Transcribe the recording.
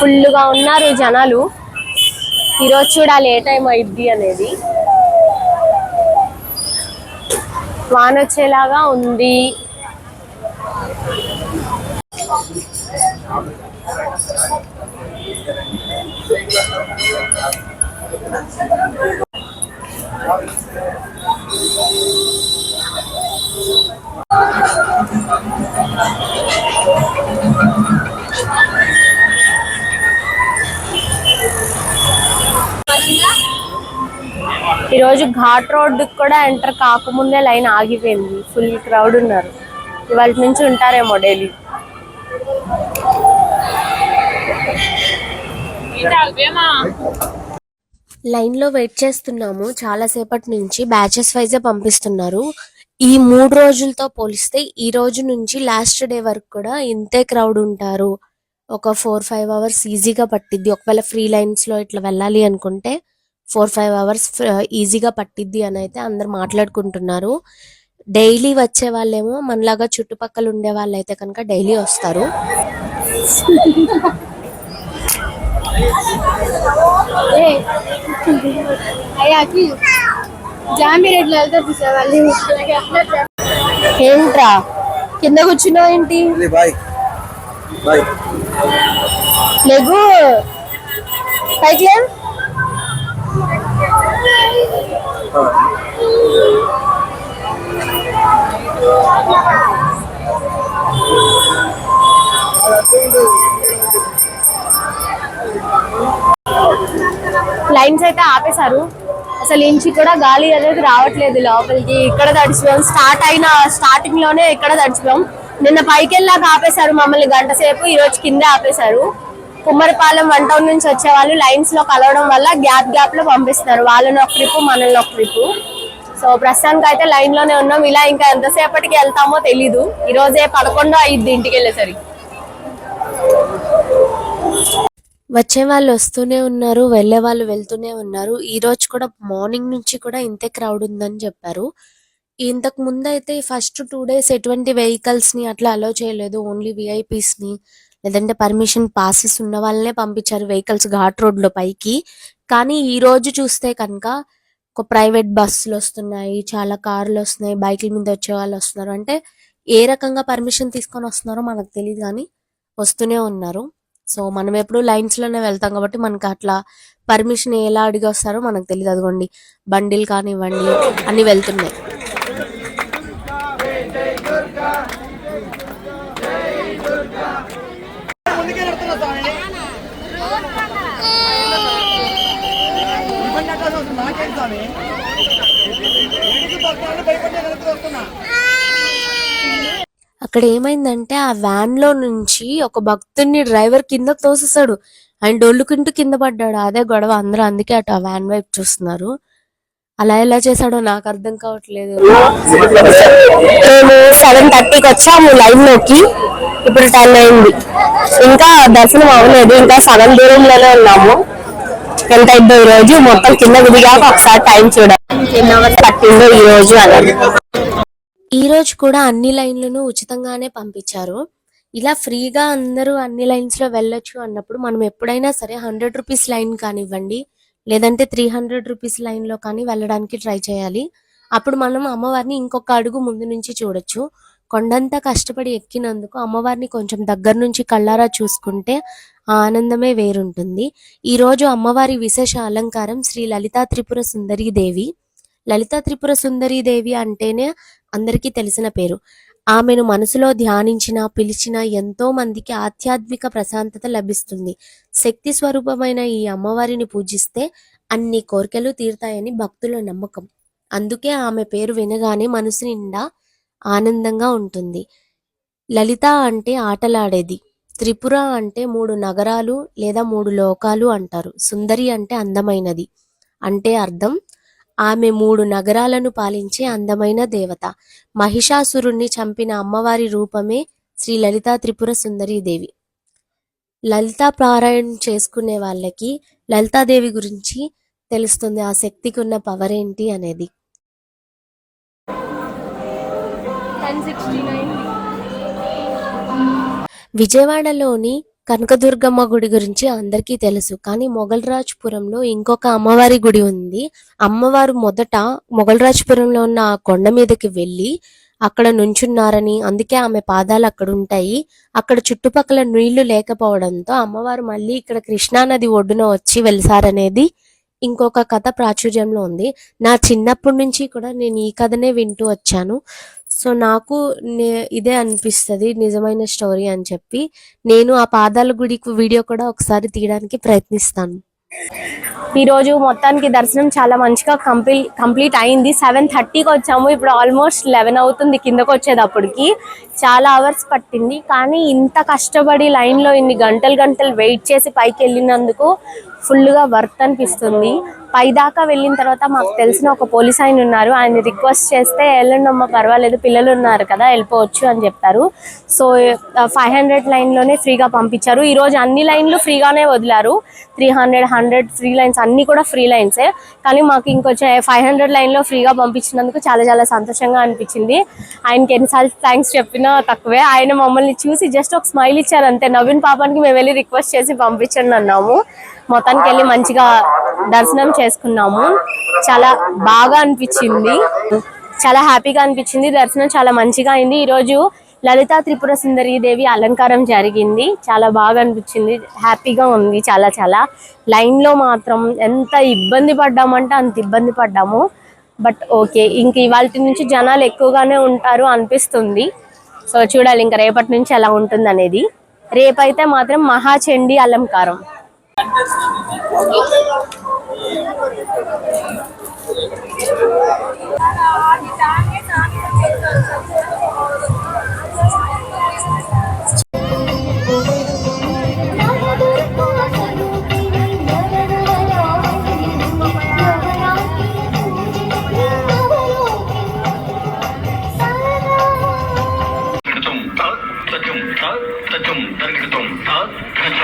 ఫుల్గా ఉన్నారు జనాలు. ఈరోజు చూడాలి ఏ టైం అయిద్ది అనేది. వాన వచ్చేలాగా ఉంది. ఈరోజు ఘాట్ రోడ్ కూడా ఎంటర్ కాకముందే లైన్ ఆగిపోయింది. ఫుల్ క్రౌడ్ ఉన్నారు. ఇవాళ నుంచి ఉంటారేమో డైలీ లైన్లో వెయిట్ చేస్తున్నాము. చాలా సేపటి నుంచి బ్యాచెస్ వైజే పంపిస్తున్నారు. ఈ మూడు రోజులతో పోలిస్తే ఈ రోజు నుంచి లాస్ట్ డే వరకు కూడా ఇంతే క్రౌడ్ ఉంటారు. ఒక ఫోర్ ఫైవ్ అవర్స్ ఈజీగా పట్టిద్ది. ఒకవేళ ఫ్రీ లైన్స్లో ఇట్లా వెళ్ళాలి అనుకుంటే ఫోర్ ఫైవ్ అవర్స్ ఈజీగా పట్టిద్ది అని అయితే అందరు మాట్లాడుకుంటున్నారు. డైలీ వచ్చే వాళ్ళేమో మనలాగా చుట్టుపక్కల ఉండే వాళ్ళు అయితే కనుక డైలీ వస్తారు. ఏంట్రా? కింద కూర్చున్నావు ఏంటి? లేగు. పైకి లే లైన్స్ అయితే ఆపేశారు. అసలు ఇంచి కూడా గాలి అనేది రావట్లేదు లోపలికి. ఇక్కడ తడిచిపోయాం. స్టార్ట్ అయిన స్టార్టింగ్లోనే ఇక్కడ తడిచిపోయాం. నిన్న పైకి వెళ్ళాక ఆపేశారు మమ్మల్ని గంట సేపు ఈ రోజు కిందే ఆపేశారు. కుమ్మరిపాలెం వన్ టౌన్ నుంచి వచ్చే వాళ్ళు లైన్స్లో కలవడం వల్ల గ్యాప్ గ్యాప్లో పంపిస్తారు వాళ్ళని ఒక ట్రిప్ మనల్ని ఒక ట్రిప్. సో ప్రస్తుతానికి అయితే లైన్లోనే ఉన్నాం. ఇలా ఇంకా ఎంతసేపటికి వెళ్తామో తెలీదు. ఈ రోజే పదకొండు అయింది ఇంటికి వెళ్ళేసరికి. వచ్చే వాళ్ళు వస్తూనే ఉన్నారు వెళ్ళే వాళ్ళు వెళ్తూనే ఉన్నారు. ఈ రోజు కూడా మార్నింగ్ నుంచి కూడా ఇంతే క్రౌడ్ ఉందని చెప్పారు. ఇంతకు ముందు అయితే ఫస్ట్ టూ డేస్ ఎటువంటి వెహికల్స్ని అట్లా అలో చేయలేదు. ఓన్లీ విఐపీస్ని లేదంటే పర్మిషన్ పాసెస్ ఉన్న వాళ్ళనే పంపించారు వెహికల్స్ ఘాట్ రోడ్లో పైకి. కానీ ఈ రోజు చూస్తే కనుక ఒక ప్రైవేట్ బస్సులు వస్తున్నాయి చాలా కార్లు వస్తున్నాయి బైకుల మీద వచ్చే వాళ్ళు వస్తున్నారు. అంటే ఏ రకంగా పర్మిషన్ తీసుకొని వస్తున్నారో మనకు తెలియదు కానీ వస్తూనే ఉన్నారు. సో మనం ఎప్పుడు లైన్స్లోనే వెళ్తాం కాబట్టి మనకి అట్లా పర్మిషన్ ఎలా అడిగి వస్తారో మనకు తెలియదు అదిగోండి బండిలు కానివ్వండి అన్ని వెళ్తున్నాయి ముందుకే నడుతున్నా స్వామి నాకేం స్వామి? భయపడి వస్తున్నా. అక్కడ ఏమైందంటే ఆ వ్యాన్లో నుంచి ఒక భక్తుడిని డ్రైవర్ కిందకు తోసేసాడు ఆయన డొల్లుకుంటూ కింద పడ్డాడు. అదే గొడవ. అందరూ అందుకే అటు ఆ వ్యాన్ వైపు చూస్తున్నారు. అలా ఎలా చేశాడో నాకు అర్థం కావట్లేదు. మేము సెవెన్ థర్టీకి వచ్చాము లైన్లోకి. ఇప్పుడు టెన్ అయింది. ఇంకా దర్శనం అవ్వలేదు. ఇంకా సగం దూరంలోనే ఉన్నాము. ఎంత అయిందో ఈ రోజు మొత్తం కింద దిగాక ఒకసారి టైం చూడాలి. అవర్స్ పట్టిందో ఈ రోజు అనేది. ఈ రోజు కూడా అన్ని లైన్లను ఉచితంగానే పంపించారు. ఇలా ఫ్రీగా అందరూ అన్ని లైన్స్లో వెళ్ళొచ్చు అన్నప్పుడు మనం ఎప్పుడైనా సరే హండ్రెడ్ రూపీస్ లైన్ కానివ్వండి లేదంటే త్రీ హండ్రెడ్ రూపీస్ లైన్లో కానీ వెళ్ళడానికి ట్రై చేయాలి. అప్పుడు మనం అమ్మవారిని ఇంకొక అడుగు ముందు నుంచి చూడొచ్చు. కొండంతా కష్టపడి ఎక్కినందుకు అమ్మవారిని కొంచెం దగ్గర నుంచి కళ్ళారా చూసుకుంటే ఆ ఆనందమే వేరుంటుంది. ఈ రోజు అమ్మవారి విశేష అలంకారం శ్రీ లలితా త్రిపుర సుందరీ దేవి. లలితా త్రిపుర సుందరీ దేవి అంటేనే అందరికీ తెలిసిన పేరు. ఆమెను మనసులో ధ్యానించిన పిలిచిన ఎంతో మందికి ఆధ్యాత్మిక ప్రశాంతత లభిస్తుంది. శక్తి స్వరూపమైన ఈ అమ్మవారిని పూజిస్తే అన్ని కోరికలు తీరుతాయని భక్తుల నమ్మకం. అందుకే ఆమె పేరు వినగానే మనసు నిండా ఆనందంగా ఉంటుంది. లలిత అంటే ఆటలాడేది. త్రిపుర అంటే మూడు నగరాలు లేదా మూడు లోకాలు అంటారు. సుందరి అంటే అందమైనది అంటే అర్థం. ఆమె మూడు నగరాలను పాలించే అందమైన దేవత. మహిషాసురుణ్ణి చంపిన అమ్మవారి రూపమే శ్రీ లలితా త్రిపుర సుందరీదేవి లలితా పారాయణం చేసుకునే వాళ్ళకి లలితాదేవి గురించి తెలుస్తుంది. ఆ శక్తికి ఉన్న పవర్ ఏంటి అనేది. విజయవాడలోని కనకదుర్గమ్మ గుడి గురించి అందరికీ తెలుసు. కానీ మొగల్రాజ్పురంలో ఇంకొక అమ్మవారి గుడి ఉంది. అమ్మవారు మొదట మొగల్రాజ్పురంలో ఉన్న ఆ కొండ మీదకి వెళ్ళి అక్కడ నుంచున్నారని అందుకే ఆమె పాదాలు అక్కడ ఉంటాయి. అక్కడ చుట్టుపక్కల నీళ్ళు లేకపోవడంతో అమ్మవారు మళ్ళీ ఇక్కడ కృష్ణానది ఒడ్డున వచ్చి వెలిసారనేది ఇంకొక కథ ప్రాచుర్యంలో ఉంది. నా చిన్నప్పటి నుంచి కూడా నేను ఈ కథనే వింటూ వచ్చాను. సో నాకు నే- ఇదే అనిపిస్తుంది నిజమైన స్టోరీ అని చెప్పి. నేను ఆ పాదాల గుడి వీడియో కూడా ఒకసారి తీయడానికి ప్రయత్నిస్తాను. ఈరోజు మొత్తానికి దర్శనం చాలా మంచిగా కంప్లీట్ కంప్లీట్ అయింది. సెవెన్ థర్టీకి వచ్చాము. ఇప్పుడు ఆల్మోస్ట్ లెవెన్ అవుతుంది కిందకు వచ్చేటప్పటికి. చాలా అవర్స్ పట్టింది. కానీ ఇంత కష్టపడి లైన్లో ఇన్ని గంటలు గంటలు వెయిట్ చేసి పైకి వెళ్ళినందుకు ఫుల్గా వర్త్ అనిపిస్తుంది. పై దాకా వెళ్ళిన తర్వాత మాకు తెలిసిన ఒక పోలీస్ ఆయన ఉన్నారు. ఆయన రిక్వెస్ట్ చేస్తే వెళ్ళండమ్మా పర్వాలేదు పిల్లలు ఉన్నారు కదా వెళ్ళిపోవచ్చు అని చెప్పారు. సో ఫైవ్ హండ్రెడ్ లైన్లోనే ఫ్రీగా పంపించారు. ఈ రోజు అన్ని లైన్లు ఫ్రీగానే వదిలారు. Three hundred hundred free lines అన్ని కూడా ఫ్రీ లైన్సే. కానీ మాకు ఇంకొంచెం ఫైవ్ హండ్రెడ్ లైన్లో ఫ్రీగా పంపించినందుకు చాలా చాలా సంతోషంగా అనిపించింది. ఆయనకి ఎన్నిసార్లు థ్యాంక్స్ చెప్పినా తక్కువే. ఆయన మమ్మల్ని చూసి జస్ట్ ఒక స్మైల్ ఇచ్చారు అంతే. నవీన్ పాపానికి మేము వెళ్ళి రిక్వెస్ట్ చేసి పంపించండి అన్నాము. మొత్తానికి వెళ్ళి మంచిగా దర్శనం చేసుకున్నాము. చాలా బాగా అనిపించింది. చాలా హ్యాపీగా అనిపించింది. దర్శనం చాలా మంచిగా అయింది. ఈ రోజు త్రిపుర సుందరి దేవి అలంకారం జరిగింది. చాలా బాగా అనిపించింది. హ్యాపీగా ఉంది. చాలా చాలా. లైన్లో మాత్రం ఎంత ఇబ్బంది పడ్డామంటే అంత ఇబ్బంది పడ్డాము. బట్ ఓకే ఇంక ఇవాళ నుంచి జనాలు ఎక్కువగానే ఉంటారు అనిపిస్తుంది. సో చూడాలి ఇంకా రేపటి నుంచి ఎలా ఉంటుంది అనేది రేపైతే మాత్రం మహాచండి అలంకారం. తగ్గం తగ్గం తగ్గం తగ్గడం